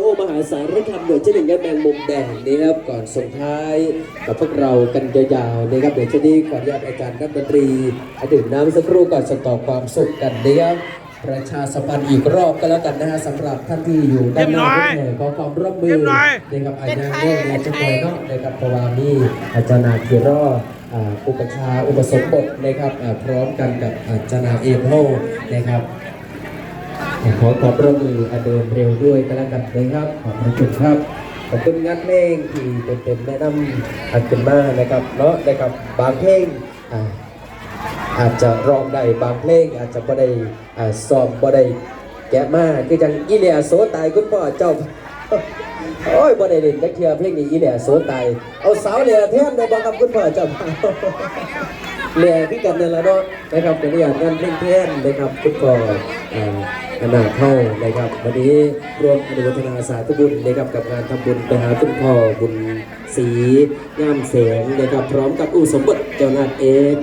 โอมหาสารคามหน่วยที่หนึ่งและแมงมุมแดงนะครับก่อนส่งท้ายกับพวกเรากันยาวๆนะครับเดี๋ยวจะนี้ขออนุญาตอาจารย์นักดนตรีให้ดื่มน้ำสักครู่ก่อนส่งต่อความสุขกันนะครับประชาสัมพันธ์อีกรอบก็แล้วกันนะฮะสำหรับท่านที่อยู่ด้านหน้าเวทีขอความร่วมมือนะครับอาจารย์แน่ในจังหวัดเนาะนะครับเพราะว่ามีอาจารย์นาคีรออ่าอุปชฌาย์อุปสมบทนะครับอ่าพร้อมกันกับอาจารย์นาเอโมนะครับ ขอความร่วมมืออันเดินเร็วด้วยก็แล้วกันนะครับขอบคุณครับขอบคุณงานเพลงที่เต็มๆแนะนำอันเป็นมากนะครับเนาะนะครับบางเพลงอาอาจจะร้องได้บางเพลงอาจจะบ่ได้ซ้อมบ่ได้แกะมาคือจังอีเลียโสตายคุณพ่อเจ้าโอ้ยบ่ได้เล่นจักเทื่อเพลงนี้อีเลียโสตายเอาสาวเลียแทนได้บ่ครับคุณพ่อเจ้าเลียพี่กันนั่นแหละเนาะนะครับเป็นอย่างนั้นเพ่งเพ่นนะครับทุกคนอ่า ขนาดเท่านะครับ วันนี้ร่วมอนุโมทนาสาธุบุญนะครับกับงานทำบุญไปหาคุณพ่อบุญศรีงามแสงนะครับ พร้อมกับอุสมบทเจ้านาเอก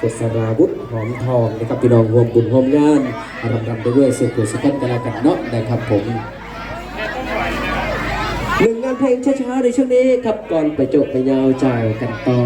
กฤษราวุฒิหอมทองนะครับพี่น้องรวมบุญรวมงานรำรำไปด้วยเสุขุสุขกันกันแล้วกันเนาะนะครับผมหนึ่งงานเพลงช้าๆในช่วงนี้ครับก่อนไปจบไปยาวใจกันต่อ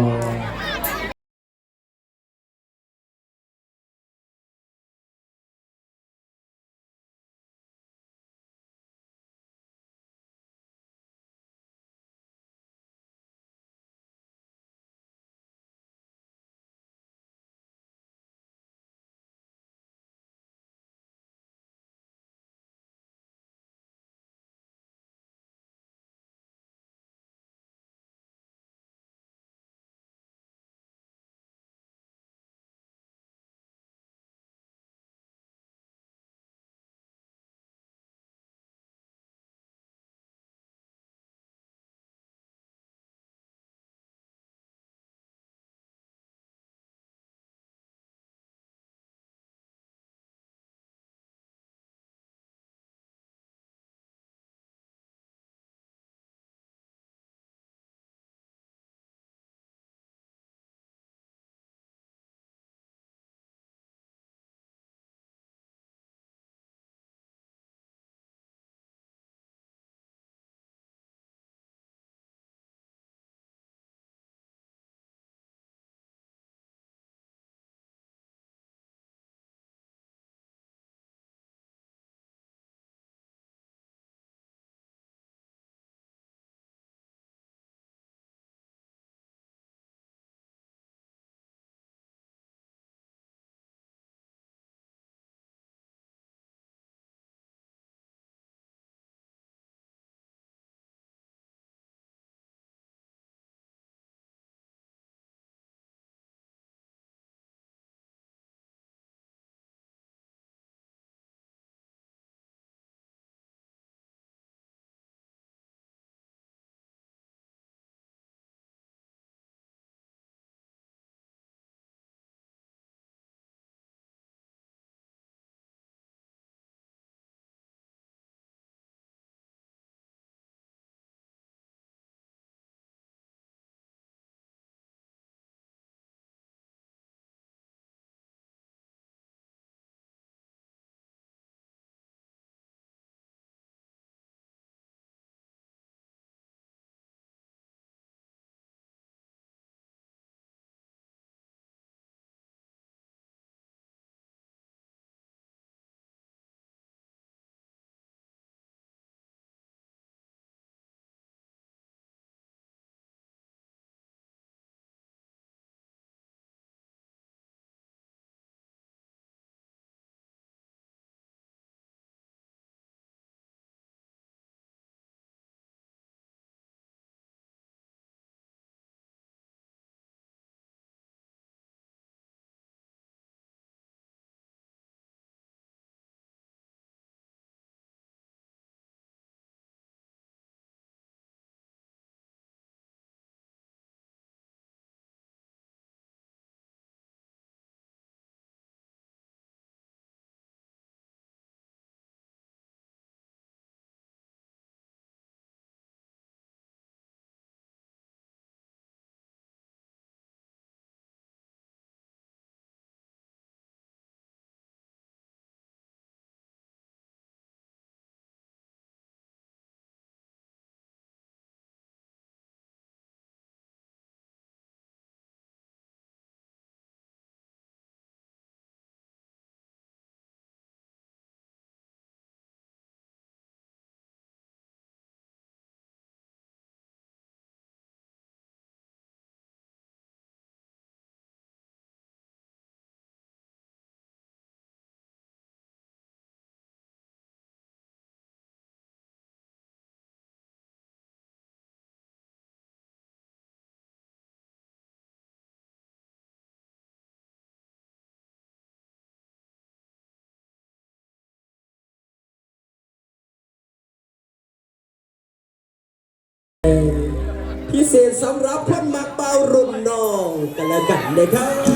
พิเศษสำหรับพันมักเป่ารุ่มน้องกันแล้วกันนะครับ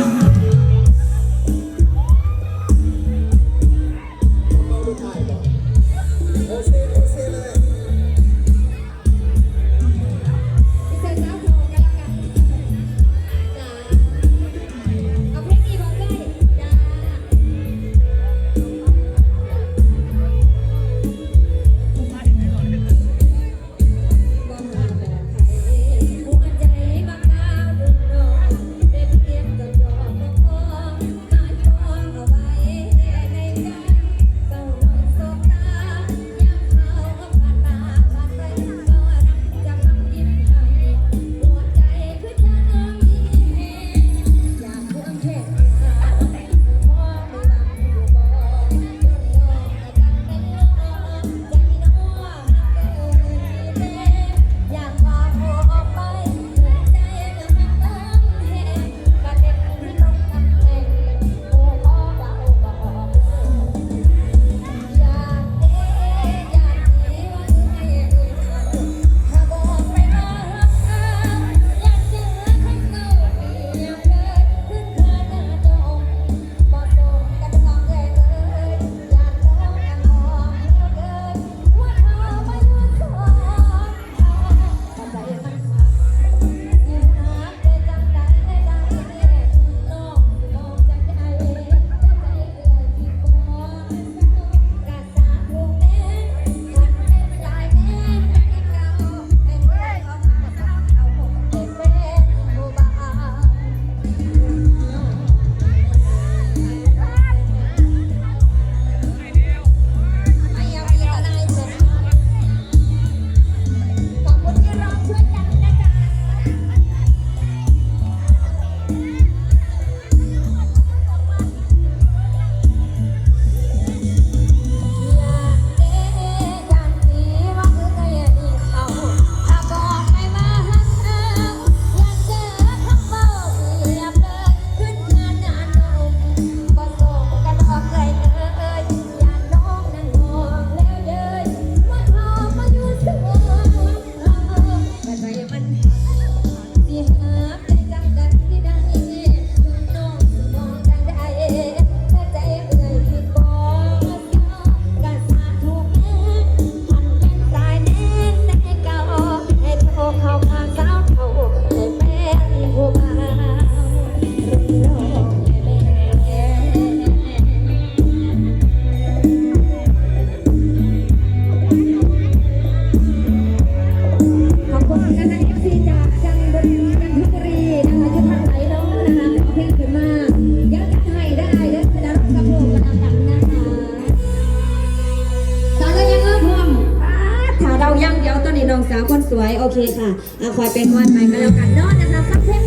น้องสาวคนสวยโอเคค่ะอคอยเป็นวันใหม่ก็แล้วกันเนาะนะคะฟังเพ